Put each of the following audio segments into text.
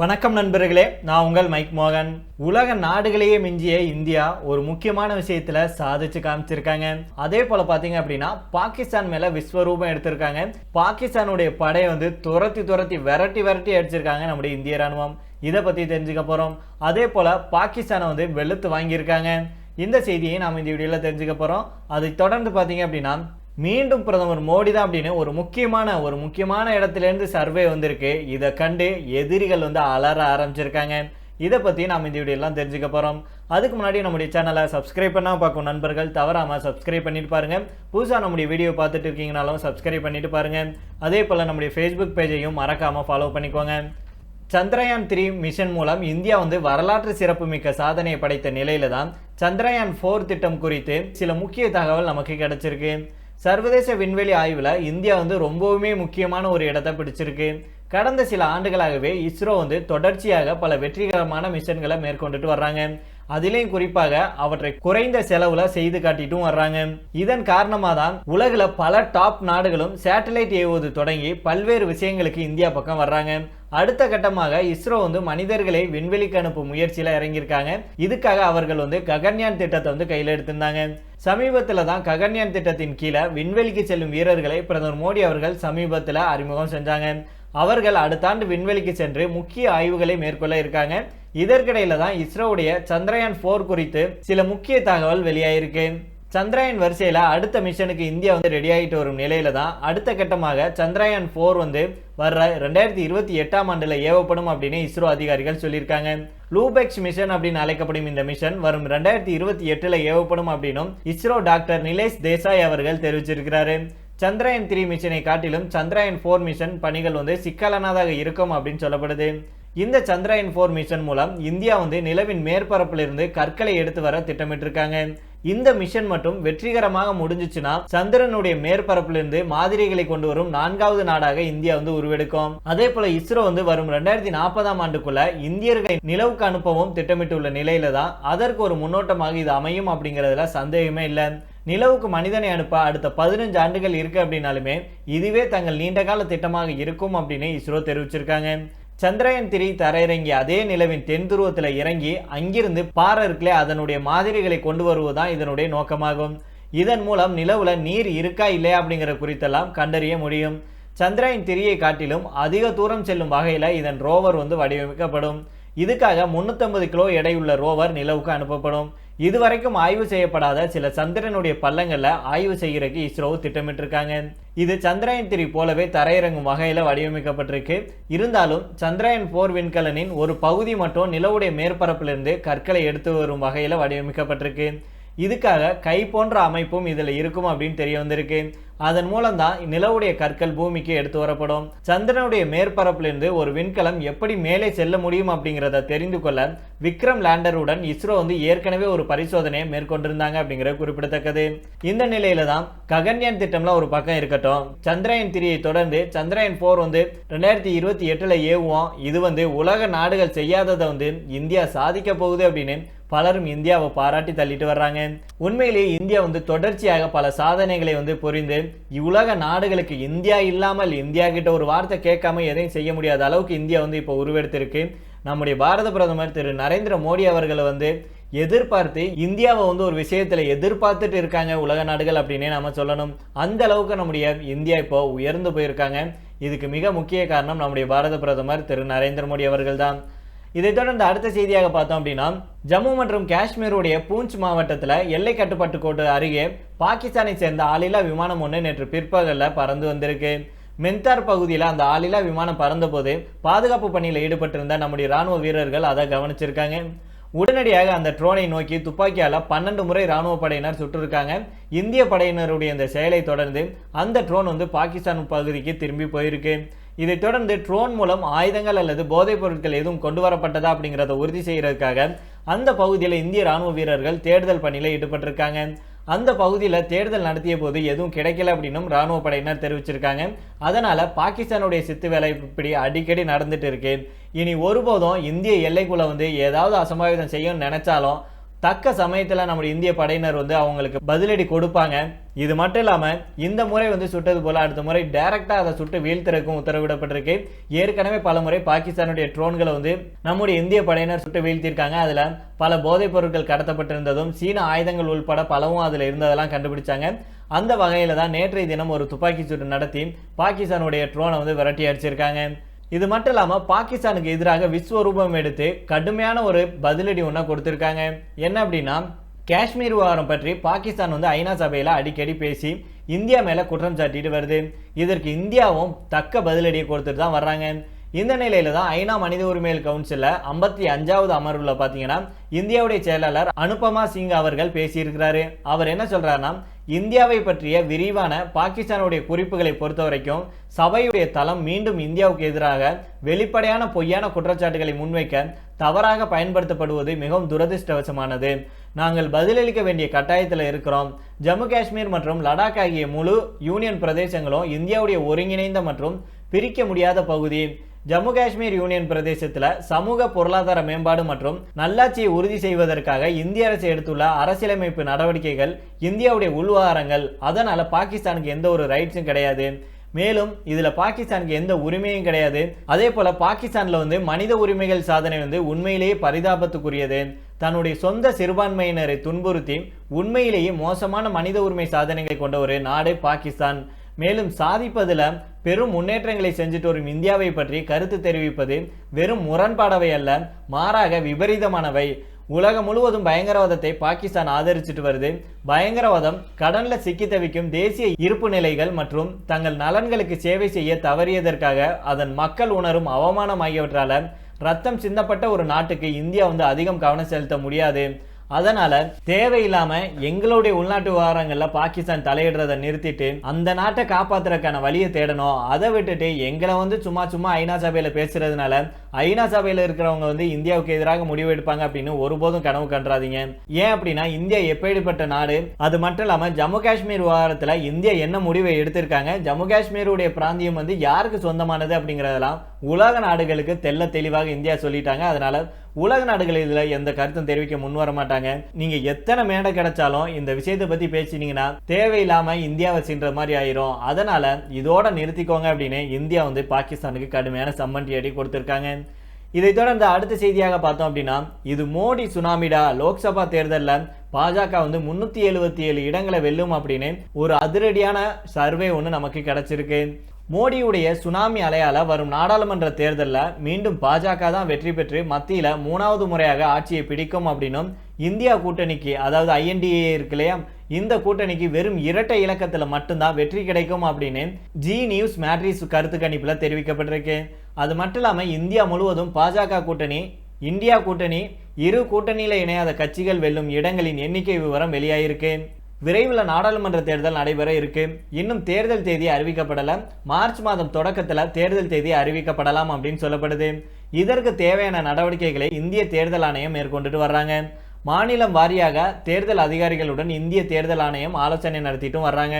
வணக்கம் நண்பர்களே நான் உங்கள் மைக் மோகன். உலக நாடுகளையே மிஞ்சிய இந்தியா ஒரு முக்கியமான விஷயத்துல சாதிச்சு காமிச்சிருக்காங்க. அதே போல பாத்தீங்க அப்படின்னா பாகிஸ்தான் மேல விஸ்வரூபம் எடுத்திருக்காங்க. பாகிஸ்தானுடைய படையை வந்து துரத்தி துரத்தி விரட்டி விரட்டி அடிச்சிருக்காங்க நம்முடைய இந்திய ராணுவம். இதை பத்தி தெரிஞ்சுக்க போறோம். அதே போல பாகிஸ்தானை வந்து வெளுத்து வாங்கியிருக்காங்க. இந்த செய்தியை நாம் இந்த வீடியோவில் தெரிஞ்சுக்க போகிறோம் அதை தொடர்ந்து பார்த்தீங்க அப்படின்னா மீண்டும் பிரதமர் மோடி தான் அப்படின்னு ஒரு முக்கியமான ஒரு முக்கியமான இடத்துலேருந்து சர்வே வந்திருக்கு. இதை கண்டு எதிரிகள் வந்து அலற ஆரம்பிச்சிருக்காங்க. இதை பற்றி நாம் இந்த வீடியோலாம் தெரிஞ்சுக்க போகிறோம் அதுக்கு முன்னாடி நம்முடைய சேனலை சப்ஸ்கிரைப் பண்ணால் பார்க்கும் நண்பர்கள் தவறாமல் சப்ஸ்கிரைப் பண்ணிட்டு பாருங்கள் புதுசாக நம்முடைய வீடியோ பார்த்துட்டு இருக்கீங்கனாலும் சப்ஸ்கிரைப் பண்ணிட்டு பாருங்கள் அதே போல் நம்முடைய ஃபேஸ்புக் பேஜையும் மறக்காமல் ஃபாலோ பண்ணிக்கோங்க. சந்திரயான் த்ரீ மிஷன் மூலம் இந்தியா வந்து வரலாற்று சிறப்புமிக்க சாதனையை படைத்த நிலையில தான் சந்திரயான் ஃபோர் திட்டம் குறித்து சில முக்கிய தகவல் நமக்கு கிடைச்சிருக்கு. சர்வதேச விண்வெளி ஆய்வில் இந்தியா வந்து ரொம்பவுமே முக்கியமான ஒரு இடத்தை பிடிச்சிருக்கு. கடந்த சில ஆண்டுகளாகவே இஸ்ரோ வந்து தொடர்ச்சியாக பல வெற்றிகரமான மிஷன்களை மேற்கொண்டுட்டு வர்றாங்க. அதிலையும் குறிப்பாக அவற்றை குறைந்த செலவுல செய்து காட்டிட்டும் வர்றாங்க. இதன் காரணமாக தான் உலகில் பல டாப் நாடுகளும் சேட்டலைட் ஏவுவது தொடங்கி பல்வேறு விஷயங்களுக்கு இந்தியா பக்கம் வர்றாங்க. அடுத்த கட்டமாக இஸ்ரோ வந்து மனிதர்களை விண்வெளிக்கு அனுப்பும் முயற்சியில இறங்கியிருக்காங்க. இதுக்காக அவர்கள் வந்து ககன்யான் திட்டத்தை வந்து கையில் எடுத்திருந்தாங்க. சமீபத்தில் தான் ககன்யான் திட்டத்தின் கீழே விண்வெளிக்கு செல்லும் வீரர்களை பிரதமர் மோடி அவர்கள் சமீபத்தில் அறிமுகம் செஞ்சாங்க. அவர்கள் அடுத்த ஆண்டு விண்வெளிக்கு சென்று முக்கிய ஆய்வுகளை மேற்கொள்ள இருக்காங்க. இதற்கிடையில தான் இஸ்ரோவுடைய சந்திரயான் ஃபோர் குறித்து சில முக்கிய தகவல் வெளியாயிருக்கு. சந்திராயன் வரிசையில் அடுத்த மிஷனுக்கு இந்தியா வந்து ரெடி ஆகிட்டு வரும் நிலையில தான். அடுத்த கட்டமாக சந்திராயன் ஃபோர் வந்து வர்ற ரெண்டாயிரத்தி இருபத்தி எட்டாம் ஆண்டில் ஏவப்படும் அப்படின்னு இஸ்ரோ அதிகாரிகள் சொல்லியிருக்காங்க. லூபெக்ஸ் மிஷன் அப்படின்னு அழைக்கப்படும் இந்த மிஷன் வரும் ரெண்டாயிரத்தி இருபத்தி எட்டில் ஏவப்படும் அப்படின்னும் இஸ்ரோ டாக்டர் நிலேஷ் தேசாய் அவர்கள் தெரிவிச்சிருக்கிறாரு. சந்திராயன் த்ரீ மிஷனை காட்டிலும் சந்திராயன் ஃபோர் மிஷன் பணிகள் வந்து சிக்கலானதாக இருக்கும் அப்படின்னு சொல்லப்படுது. இந்த சந்திராயன் ஃபோர் மிஷன் மூலம் இந்தியா வந்து நிலவின் மேற்பரப்பிலிருந்து கற்களை எடுத்து வர திட்டமிட்டிருக்காங்க. இந்த மிஷன் மட்டும் வெற்றிகரமாக முடிஞ்சிச்சுன்னா சந்திரனுடைய மேற்பரப்பிலிருந்து மாதிரிகளை கொண்டு வரும் நான்காவது நாடாக இந்தியா வந்து உருவெடுக்கும். அதே போல இஸ்ரோ வந்து வரும் ரெண்டாயிரத்தி நாற்பதாம் ஆண்டுக்குள்ள இந்தியர்களை நிலவுக்கு அனுப்பவும் திட்டமிட்டுள்ள நிலையில தான் அதற்கு ஒரு முன்னோட்டமாக இது அமையும் அப்படிங்கிறதுல சந்தேகமே இல்லை. நிலவுக்கு மனிதனை அனுப்ப அடுத்த பதினஞ்சு ஆண்டுகள் இருக்கு அப்படின்னாலுமே இதுவே தங்கள் நீண்டகால திட்டமாக இருக்கும் அப்படின்னு இஸ்ரோ தெரிவிச்சிருக்காங்க. சந்திரயான் திரி தரையிறங்கி அதே நிலவின் தென் துருவத்தில் இறங்கி அங்கிருந்து பாறை இருக்குல்ல அதனுடைய மாதிரிகளை கொண்டு வருவதுதான் இதனுடைய நோக்கமாகும். இதன் மூலம் நிலவுல நீர் இருக்கா இல்லையா அப்படிங்கிற குறித்தெல்லாம் கண்டறிய முடியும். சந்திராயன் திரியை காட்டிலும் அதிக தூரம் செல்லும் வகையில் இதன் ரோவர் வந்து வடிவமைக்கப்படும். இதுக்காக முந்நூற்றம்பது கிலோ எடையுள்ள ரோவர் நிலவுக்கு அனுப்பப்படும். இதுவரைக்கும் ஆய்வு செய்யப்படாத சில சந்திரனுடைய பள்ளங்களை ஆய்வு செய்யறதுக்கு இஸ்ரோ திட்டமிட்டிருக்காங்க. இது சந்திராயன் த்ரீ போலவே தரையிறங்கும் வகையில் வடிவமைக்கப்பட்டிருக்கு. இருந்தாலும் சந்திராயன் போர் விண்கலனின் ஒரு பகுதி மட்டும் நிலவுடைய மேற்பரப்பிலிருந்து கற்களை எடுத்து வரும் வகையில் வடிவமைக்கப்பட்டிருக்கு. இதுக்காக கை போன்ற அமைப்பும் இதில் இருக்கும் அப்படின்னு தெரிய வந்திருக்கு. அதன் மூலம் தான் நிலவுடைய கற்கள் பூமிக்கு எடுத்து வரப்படும். சந்திரனுடைய மேற்பரப்பிலிருந்து ஒரு விண்கலம் எப்படி மேலே செல்ல முடியும் அப்படிங்கிறத தெரிந்து கொள்ள விக்ரம் லேண்டருடன் இஸ்ரோ வந்து ஏற்கனவே ஒரு பரிசோதனையை மேற்கொண்டிருந்தாங்க அப்படிங்கிறது குறிப்பிடத்தக்கது. இந்த நிலையில தான் ககன்யான் திட்டம்லாம் ஒரு பக்கம் இருக்கட்டும். சந்திரயான் திரியை தொடர்ந்து சந்திரயான் போர் வந்து ரெண்டாயிரத்தி இருபத்தி எட்டுல ஏவுவோம். இது வந்து உலக நாடுகள் செய்யாததை வந்து இந்தியா சாதிக்க போகுது அப்படின்னு பலரும் இந்தியாவை பாராட்டி தள்ளிட்டு வர்றாங்க. உண்மையிலேயே இந்தியா வந்து தொடர்ச்சியாக பல சாதனைகளை வந்து புரிந்து உலக நாடுகளுக்கு இந்தியா இல்லாமல் இந்தியா கிட்ட ஒரு வார்த்தை கேட்காம எதையும் செய்ய முடியாத அளவுக்கு இந்தியா வந்து இப்போ உருவெடுத்திருக்கு. நம்முடைய பாரத பிரதமர் திரு நரேந்திர மோடி அவர்களை வந்து எதிர்பார்த்து இந்தியாவை வந்து ஒரு விஷயத்தில் எதிர்பார்த்துட்டு இருக்காங்க உலக நாடுகள் அப்படின்னே நாம சொல்லணும். அந்த அளவுக்கு நம்முடைய இந்தியா இப்போ உயர்ந்து போயிருக்காங்க. இதுக்கு மிக முக்கிய காரணம் நம்முடைய பாரத பிரதமர் திரு நரேந்திர மோடி அவர்கள் தான் இதைத் தொடர்ந்து அடுத்த செய்தியாக பார்த்தோம் அப்படின்னா ஜம்மு மற்றும் காஷ்மீருடைய பூஞ்ச் மாவட்டத்தில் எல்லை கட்டுப்பாட்டு கோட்டு அருகே பாகிஸ்தானை சேர்ந்த ஆளில்லா விமானம் ஒன்று நேற்று பிற்பகலில் பறந்து வந்திருக்கு. மென்தார் பகுதியில் அந்த ஆளில்லா விமானம் பறந்தபோது பாதுகாப்பு பணியில் ஈடுபட்டிருந்த நம்முடைய ராணுவ வீரர்கள் அதை கவனிச்சிருக்காங்க. உடனடியாக அந்த ட்ரோனை நோக்கி துப்பாக்கியால் பன்னெண்டு முறை ராணுவ படையினர் சுட்டிருக்காங்க இந்திய படையினருடைய இந்த செயலை தொடர்ந்து அந்த ட்ரோன் வந்து பாகிஸ்தான் பகுதிக்கு திரும்பி போயிருக்கு. இதைத் தொடர்ந்து ட்ரோன் மூலம் ஆயுதங்கள் அல்லது போதைப் பொருட்கள் எதுவும் கொண்டு வரப்பட்டதா அப்படிங்கிறத உறுதி செய்கிறதுக்காக அந்த பகுதியில் இந்திய ராணுவ வீரர்கள் தேடுதல் பணியில் ஈடுபட்டிருக்காங்க. அந்த பகுதியில் தேடுதல் நடத்திய போது எதுவும் கிடைக்கல அப்படின்னும் ராணுவ படையினர் தெரிவிச்சிருக்காங்க. அதனால பாகிஸ்தானுடைய சித்து வேலை இப்படி அடிக்கடி நடந்துட்டு இருக்கு. இனி ஒருபோதும் இந்திய எல்லைக்குள்ள வந்து ஏதாவது அசம்பாவிதம் செய்யும்னு நினைச்சாலும் தக்க சமயத்தில் நம்முடைய இந்திய படையினர் வந்து அவங்களுக்கு பதிலடி கொடுப்பாங்க. இது மட்டும் இல்லாமல் இந்த முறை வந்து சுட்டது போல அடுத்த முறை டைரக்டா அதை சுட்டு வீழ்த்திறக்கும் உத்தரவிடப்பட்டிருக்கு. ஏற்கனவே பல முறை பாகிஸ்தானுடைய ட்ரோன்களை வந்து நம்முடைய இந்திய படையினர் சுட்டு வீழ்த்தியிருக்காங்க. அதில் பல போதைப் பொருட்கள் கடத்தப்பட்டிருந்ததும் சீன ஆயுதங்கள் உள்பட பலவும் அதில் இருந்ததெல்லாம் கண்டுபிடிச்சாங்க. அந்த வகையில் தான் நேற்றைய தினம் ஒரு துப்பாக்கி சூடு நடத்தி பாகிஸ்தானுடைய ட்ரோனை வந்து விரட்டி அடிச்சிருக்காங்க. இது மட்டும் இல்லாமல் பாகிஸ்தானுக்கு எதிராக விஸ்வரூபம் எடுத்து கடுமையான ஒரு பதிலடி ஒன்றா கொடுத்துருக்காங்க. என்ன அப்படின்னா காஷ்மீர் விவகாரம் பற்றி பாகிஸ்தான் வந்து ஐநா சபையில் அடிக்கடி பேசி இந்தியா மேலே குற்றம் சாட்டிட்டு வருது. இதற்கு இந்தியாவும் தக்க பதிலடியை கொடுத்துட்டு தான் வர்றாங்க. இந்த நிலையில தான் ஐநா மனித உரிமைகள் கவுன்சிலில் ஐம்பத்தி அஞ்சாவது அமர்வில் பார்த்தீங்கன்னா இந்தியாவுடைய செயலாளர் அனுபமா சிங் அவர்கள் பேசியிருக்கிறாரு. அவர் என்ன சொல்றாருன்னா இந்தியாவை பற்றிய விரிவான பாகிஸ்தானுடைய குறிப்புகளை பொறுத்த வரைக்கும் சபையுடைய தளம் மீண்டும் இந்தியாவுக்கு எதிராக வெளிப்படையான பொய்யான குற்றச்சாட்டுகளை முன்வைக்க தவறாக பயன்படுத்தப்படுவது மிகவும் துரதிருஷ்டவசமானது. நாங்கள் பதிலளிக்க வேண்டிய கட்டாயத்தில் இருக்கிறோம். ஜம்மு காஷ்மீர் மற்றும் லடாக் ஆகிய முழு யூனியன் பிரதேசங்களும் இந்தியாவுடைய ஒருங்கிணைந்த மற்றும் பிரிக்க முடியாத பகுதி. ஜம்மு காஷ்மீர் யூனியன் பிரதேசத்தில் சமூக பொருளாதார மேம்பாடு மற்றும் நல்லாட்சியை உறுதி செய்வதற்காக இந்திய அரசு எடுத்துள்ள அரசியலமைப்பு நடவடிக்கைகள் இந்தியாவுடைய உள்வாரங்கள் அதனால் பாகிஸ்தானுக்கு எந்த ஒரு ரைட்ஸும் கிடையாது. மேலும் இதில் பாகிஸ்தானுக்கு எந்த உரிமையும் கிடையாது. அதே போல பாகிஸ்தானில் வந்து மனித உரிமைகள் சாதனை வந்து உண்மையிலேயே பரிதாபத்துக்குரியது. தன்னுடைய சொந்த சிறுபான்மையினரை துன்புறுத்தி உண்மையிலேயே மோசமான மனித உரிமை சாதனைகளை கொண்ட ஒரு நாடு பாகிஸ்தான். மேலும் சாதிப்பதில் பெரும் முன்னேற்றங்களை செஞ்சுட்டு வரும் இந்தியாவை பற்றி கருத்து தெரிவிப்பது வெறும் முரண்பாடவை அல்ல மாறாக விபரீதமானவை. உலகம் முழுவதும் பயங்கரவாதத்தை பாகிஸ்தான் ஆதரிச்சிட்டு வருது. பயங்கரவாதம் கடன்ல சிக்கி தவிக்கும் தேசிய இருப்பு நிலைகள் மற்றும் தங்கள் நலன்களுக்கு சேவை செய்ய தவறியதற்காக அதன் மக்கள் உணரும் அவமானம் ஆகியவற்றால ரத்தம் சிந்தப்பட்ட ஒரு நாட்டுக்கு இந்தியா வந்து அதிகம் கவனம் செலுத்த முடியாது. அதனால தேவையில்லாம எங்களுடைய உள்நாட்டு விவகாரங்கள்ல பாகிஸ்தான் தலையிடுறதை நிறுத்திட்டு அந்த நாட்டை காப்பாத்துறதுக்கான வழியை தேடணும். அதை விட்டுட்டு எங்களை வந்து சும்மா சும்மா ஐநா சபையில பேசுறதுனால ஐநா சபையில் இருக்கிறவங்க வந்து இந்தியாவுக்கு எதிராக முடிவு எடுப்பாங்க அப்படின்னு ஒருபோதும் கனவு கண்டாதீங்க. ஏன் அப்படின்னா இந்தியா எப்படிப்பட்ட நாடு? அது மட்டும் இல்லாமல் ஜம்மு காஷ்மீர் விவகாரத்தில் இந்தியா என்ன முடிவை எடுத்திருக்காங்க? ஜம்மு காஷ்மீருடைய பிராந்தியம் வந்து யாருக்கு சொந்தமானது அப்படிங்கிறதெல்லாம் உலக நாடுகளுக்கு தெல்ல தெளிவாக இந்தியா சொல்லிட்டாங்க. அதனால உலக நாடுகள் இதில் எந்த கருத்தும் தெரிவிக்க முன் வர மாட்டாங்க. நீங்க எத்தனை மேடை கிடைச்சாலும் இந்த விஷயத்தை பத்தி பேசினீங்கன்னா தேவையில்லாம இந்தியாவை சென்ற மாதிரி ஆயிரும். அதனால இதோட நிறுத்திக்கோங்க அப்படின்னு இந்தியா வந்து பாகிஸ்தானுக்கு கடுமையான சம்மன் அடி கொடுத்திருக்காங்க. இதை தொடர்ந்து அடுத்த செய்தியாக பார்த்தோம் அப்படின்னா இது மோடி சுனாமிடா லோக்சபா தேர்தலில் பாஜக வந்து முன்னூத்தி எழுபத்தி ஏழு இடங்களை வெல்லும் அப்படின்னு ஒரு அதிரடியான சர்வே ஒன்று நமக்கு கிடைச்சிருக்கு. மோடியுடைய சுனாமி அலையால வரும் நாடாளுமன்ற தேர்தலில் மீண்டும் பாஜக தான் வெற்றி பெற்று மத்தியில் மூணாவது முறையாக ஆட்சியை பிடிக்கும் அப்படின்னும் இந்தியா கூட்டணிக்கு அதாவது ஐஎன்டிஏ இருக்கு இல்லையா இந்த கூட்டணிக்கு வெறும் இரட்டை இலக்கத்தில் மட்டும்தான் வெற்றி கிடைக்கும் அப்படின்னு ஜி நியூஸ் மேட்ரிஸ் கருத்து கணிப்பில் தெரிவிக்கப்பட்டிருக்கு. அது மட்டும் இல்லாமல் இந்தியா முழுவதும் பாஜக கூட்டணி இந்தியா கூட்டணி இரு கூட்டணியில் இணையாத கட்சிகள் வெல்லும் இடங்களின் எண்ணிக்கை விவரம் வெளியாயிருக்கு. விரைவில் நாடாளுமன்ற தேர்தல் நடைபெற இருக்கு. இன்னும் தேர்தல் தேதி அறிவிக்கப்படல. மார்ச் மாதம் தொடக்கத்தில் தேர்தல் தேதி அறிவிக்கப்படலாம் அப்படின்னு சொல்லப்படுது. இதற்கு தேவையான நடவடிக்கைகளை இந்திய தேர்தல் ஆணையம் மேற்கொண்டுட்டு வர்றாங்க. மாநிலம் வாரியாக தேர்தல் அதிகாரிகளுடன் இந்திய தேர்தல் ஆணையம் ஆலோசனை நடத்திட்டும் வர்றாங்க.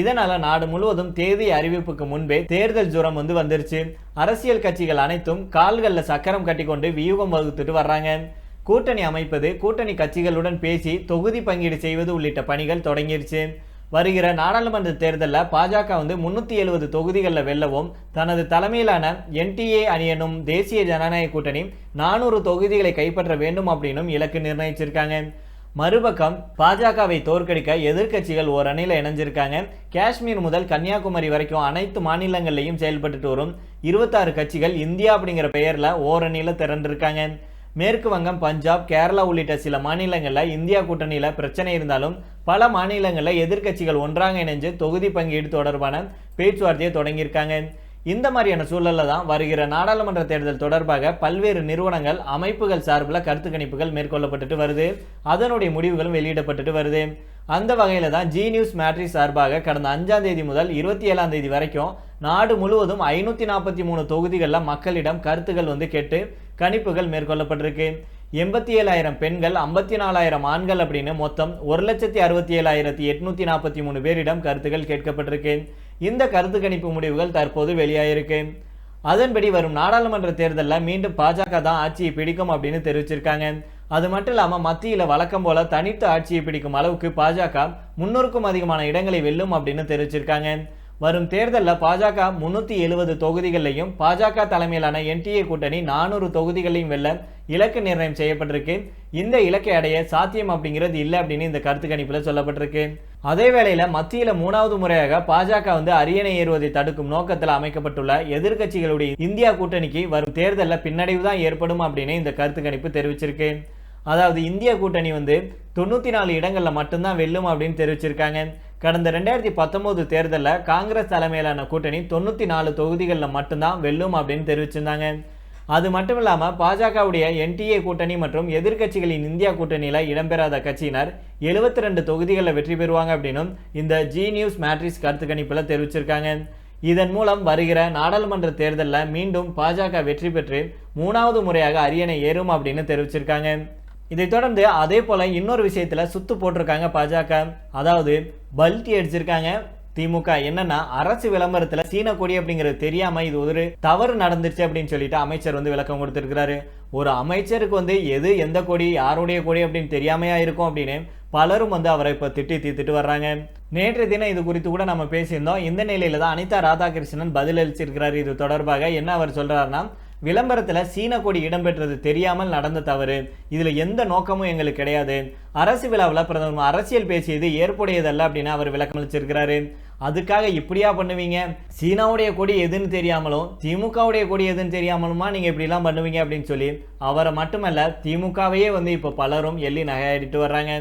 இதனால நாடு முழுவதும் தேதி அறிவிப்புக்கு முன்பே தேர்தல் ஜுரம் வந்து வந்துருச்சு. அரசியல் கட்சிகள் அனைத்தும் கால்களில் சக்கரம் கட்டிக்கொண்டு வியூகம் வகுத்துட்டு வர்றாங்க. கூட்டணி அமைப்பது கூட்டணி கட்சிகளுடன் பேசி தொகுதி பங்கீடு செய்வது உள்ளிட்ட பணிகள் தொடங்கிருச்சு. வருகிற நாடாளுமன்ற தேர்தலில் பாஜக வந்து முன்னூற்றி எழுபது தொகுதிகளில் வெல்லவும் தனது தலைமையிலான என்டிஏ அணி எனும் தேசிய ஜனநாயக கூட்டணி நானூறு தொகுதிகளை கைப்பற்ற வேண்டும் அப்படின்னும் இலக்கு நிர்ணயிச்சிருக்காங்க. மறுபக்கம் பாஜகவை தோற்கடிக்க எதிர்க்கட்சிகள் ஓரணியில் இணைஞ்சிருக்காங்க. காஷ்மீர் முதல் கன்னியாகுமரி வரைக்கும் அனைத்து மாநிலங்கள்லையும் செயல்பட்டுட்டு வரும். இருபத்தாறு கட்சிகள் இந்தியா அப்படிங்கிற பெயரில் ஓரணியில் திரண்டிருக்காங்க. மேற்கு வங்கம் பஞ்சாப் கேரளா உள்ளிட்ட சில மாநிலங்களில் இந்தியா கூட்டணியில் பிரச்சனை இருந்தாலும் பல மாநிலங்களில் எதிர்க்கட்சிகள் ஒன்றாக இணைஞ்சு தொகுதி பங்கீடு தொடர்பான பேச்சுவார்த்தையை தொடங்கியிருக்காங்க. இந்த மாதிரியான சூழல்ல தான் வருகிற நாடாளுமன்ற தேர்தல் தொடர்பாக பல்வேறு நிறுவனங்கள் அமைப்புகள் சார்பில் கருத்து கணிப்புகள் மேற்கொள்ளப்பட்டுட்டு வருது. அதனுடைய முடிவுகளும் வெளியிடப்பட்டுட்டு வருது. அந்த வகையில் தான் ஜி நியூஸ் மேட்ரி சார்பாக கடந்த அஞ்சாம் தேதி முதல் இருபத்தி ஏழாம் தேதி வரைக்கும் நாடு முழுவதும் ஐநூற்றி நாற்பத்தி மூணு தொகுதிகளில் மக்களிடம் கருத்துகள் வந்து கேட்டு கணிப்புகள் மேற்கொள்ளப்பட்டிருக்கு. எண்பத்தி ஏழாயிரம் பெண்கள் ஐம்பத்தி நாலாயிரம் ஆண்கள் அப்படின்னு மொத்தம் ஒரு லட்சத்தி அறுபத்தி ஏழாயிரத்தி எட்நூத்தி நாற்பத்தி மூணு பேரிடம் கருத்துகள் கேட்கப்பட்டிருக்கு. இந்த கருத்து கணிப்பு முடிவுகள் தற்போது வெளியாயிருக்கு. அதன்படி வரும் நாடாளுமன்ற தேர்தலில் மீண்டும் பாஜக தான் ஆட்சியை பிடிக்கும் அப்படின்னு தெரிவிச்சிருக்காங்க. அது மட்டும் இல்லாமல் மத்தியில் வழக்கம் போல தனித்து ஆட்சியை பிடிக்கும் அளவுக்கு பாஜக முன்னூறுக்கும் அதிகமான இடங்களை வெல்லும் அப்படின்னு தெரிவிச்சிருக்காங்க. வரும் தேர்தலில் பாஜக முன்னூற்றி எழுபது தொகுதிகளையும் பாஜக தலைமையிலான என்டிஏ கூட்டணி நானூறு தொகுதிகளையும் வெல்ல இலக்கு நிர்ணயம் செய்யப்பட்டிருக்கு. இந்த இலக்கை அடைய சாத்தியம் அப்படிங்கிறது இல்லை அப்படின்னு இந்த கருத்து கணிப்பில் சொல்லப்பட்டிருக்கு. அதே வேளையில் மத்தியில் மூணாவது முறையாக பாஜக வந்து அரியணை ஏறுவதை தடுக்கும் நோக்கத்தில் அமைக்கப்பட்டுள்ள எதிர்க்கட்சிகளுடைய இந்தியா கூட்டணிக்கு வரும் தேர்தலில் பின்னடைவு தான் ஏற்படும் அப்படின்னு இந்த கருத்து கணிப்பு தெரிவிச்சிருக்கு. அதாவது இந்திய கூட்டணி வந்து தொண்ணூற்றி நாலு இடங்களில் மட்டும்தான் வெல்லும் அப்படின்னு தெரிவிச்சிருக்காங்க. கடந்த ரெண்டாயிரத்தி பத்தொம்போது தேர்தலில் காங்கிரஸ் தலைமையிலான கூட்டணி தொண்ணூற்றி நாலு தொகுதிகளில் மட்டும்தான் வெல்லும் அப்படின்னு தெரிவிச்சிருந்தாங்க. அது மட்டும் இல்லாமல் பாஜகவுடைய என்டிஏ கூட்டணி மற்றும் எதிர்க்கட்சிகளின் இந்தியா கூட்டணியில் இடம்பெறாத கட்சியினர் எழுபத்தி ரெண்டு தொகுதிகளில் வெற்றி பெறுவாங்க அப்படின்னும் இந்த ஜி நியூஸ் மேட்ரிக்ஸ் கருத்து கணிப்பில் தெரிவிச்சிருக்காங்க. இதன் மூலம் வருகிற நாடாளுமன்ற தேர்தலில் மீண்டும் பாஜக வெற்றி பெற்று மூணாவது முறையாக அரியணை ஏறும் அப்படின்னு தெரிவிச்சிருக்காங்க. இதைத் தொடர்ந்து அதே போல இன்னொரு விஷயத்துல சுத்து போட்டிருக்காங்க பாஜக. அதாவது பல்ட்டி அடிச்சிருக்காங்க. திமுக என்னன்னா அரசு விளம்பரத்துல சீன கொடி அப்படிங்கிறது தெரியாம இது ஒரு தவறு நடந்துருச்சு அப்படின்னு சொல்லிட்டு அமைச்சர் வந்து விளக்கம் கொடுத்திருக்கிறாரு. ஒரு அமைச்சருக்கு வந்து எது எந்த கொடி யாருடைய கொடி அப்படின்னு தெரியாமையா இருக்கும் அப்படின்னு பலரும் வந்து அவரை இப்போ திட்டி தீத்துட்டு வர்றாங்க. நேற்று தினம் இது குறித்து கூட நம்ம பேசியிருந்தோம். இந்த நிலையில தான் அனிதா ராதாகிருஷ்ணன் பதிலளிச்சிருக்கிறார் இது தொடர்பாக என்ன அவர் சொல்றாருன்னா விளம்பரத்தில் சீன கொடி இடம்பெற்றது தெரியாமல் நடந்த தவறு. இதில் எந்த நோக்கமும் எங்களுக்கு கிடையாது. அரசு விழாவில் பிரதமர் அரசியல் பேசியது ஏற்புடையதல்ல அப்படின்னு அவர் விளக்கம் அளிச்சிருக்கிறாரு. அதுக்காக இப்படியா பண்ணுவீங்க? சீனாவுடைய கொடி எதுன்னு தெரியாமலும் திமுகவுடைய கொடி எதுன்னு தெரியாமலுமா நீங்கள் இப்படிலாம் பண்ணுவீங்க அப்படின்னு சொல்லி அவரை மட்டுமல்ல திமுகவையே வந்து இப்போ பலரும் எள்ளி நகையாடிட்டு வர்றாங்க.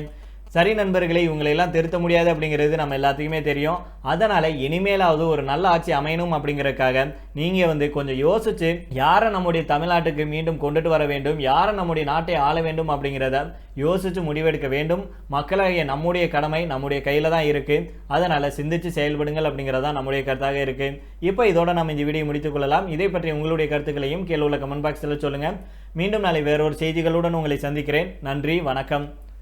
சரி நண்பர்களை உங்களை எல்லாம் திருத்த முடியாது அப்படிங்கிறது நம்ம எல்லாத்துக்குமே தெரியும். அதனால இனிமேலாவது ஒரு நல்ல ஆட்சி அமையணும் அப்படிங்கிறதுக்காக நீங்க வந்து கொஞ்சம் யோசிச்சு யாரை நம்முடைய தமிழ்நாட்டுக்கு மீண்டும் கொண்டுட்டு வர வேண்டும் யாரை நம்முடைய நாட்டை ஆள வேண்டும் அப்படிங்கிறத யோசிச்சு முடிவெடுக்க வேண்டும். மக்களாகிய நம்முடைய கடமை நம்முடைய கையில தான் இருக்கு. அதனால சிந்திச்சு செயல்படுங்கள் அப்படிங்கிறதா நம்முடைய கருத்தாக இருக்கு. இப்போ இதோட நம்ம இந்த வீடியோ முடித்துக் கொள்ளலாம். இதை பற்றி உங்களுடைய கருத்துக்களையும் கீழே உள்ள கமெண்ட் பாக்ஸில் சொல்லுங்க. மீண்டும் நாளை வேறொரு செய்திகளுடன் உங்களை சந்திக்கிறேன். நன்றி வணக்கம்.